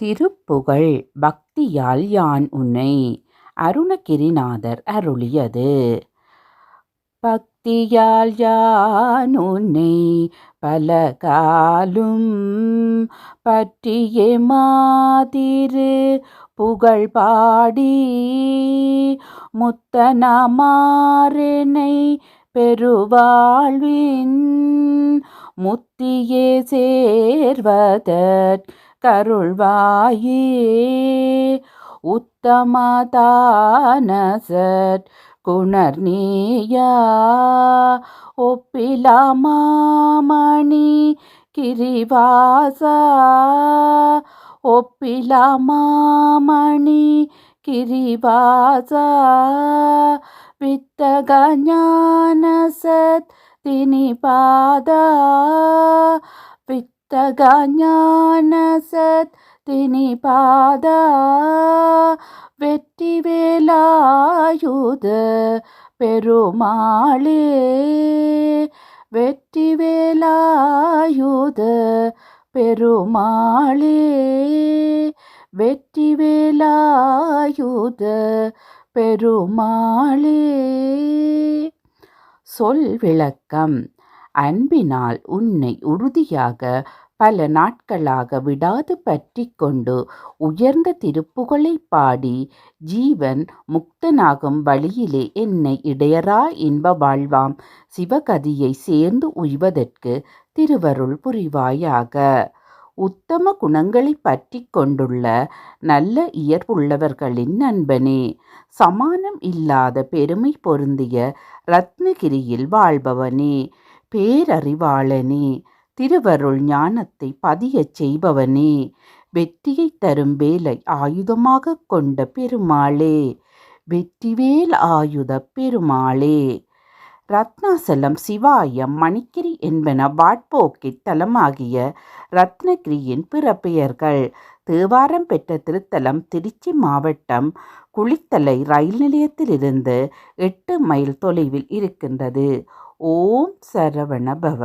திருப்புகழ் பக்தியால் யான் உன்னை? அருணகிரிநாதர் அருளியது. பக்தியால் யான் உன்னை? பல காலும் பற்றிய மாதிரு புகழ் பாடி முத்தனமாறனை பெருவாழ்வின் முத்தியே சேர்வதற் கருள்வாயே. உத்தமதானசற் குணர்நேயா. ஒப்பிலாமாமணி கிரிவாசா. ஒப்பிலாமாமணி கிரிவாசா. வித்தக ஞானசத் தினிபாதா தகஞானசத் தினி தினிபாதா வெற்றி வேலாயுத பெருமாளே வெற்றி வேலாயுத பெருமாளே வெற்றி வேலாயுத பெருமாளே. சொல் விளக்கம். அன்பினால் உன்னை உறுதியாக பல நாட்களாக விடாது பற்றி கொண்டு உயர்ந்த திருப்புகளை பாடி ஜீவன் முக்தனாகும் வழியிலே என்னை இடையரா இன்ப வாழ்வாம். சிவகதியை சேர்ந்து உய்வதற்கு திருவருள் புரிவாயாக. உத்தம குணங்களை பற்றி கொண்டுள்ள நல்ல இயற்புள்ளவர்களின் நண்பனே சமானம் இல்லாத பெருமை பொருந்திய ரத்னகிரியில் வாழ்பவனே பேரறிவாளனே திருவருள் ஞானத்தை பதியச் செய்பவனே வெற்றியை தரும் வேலை ஆயுதமாக கொண்ட பெருமாளே வெற்றிவேல் ஆயுத பெருமாளே. ரத்னாசலம் சிவாயம் மணிக்கிரி என்பன வாட்போக்கி தலமாகிய ரத்னகிரியின் பிற பெயர்கள் தேவாரம் பெற்ற திருத்தலம் திருச்சி மாவட்டம் குளித்தலை ரயில் நிலையத்திலிருந்து எட்டு மைல் தொலைவில் இருக்கின்றது. ஓம் சரவணபவ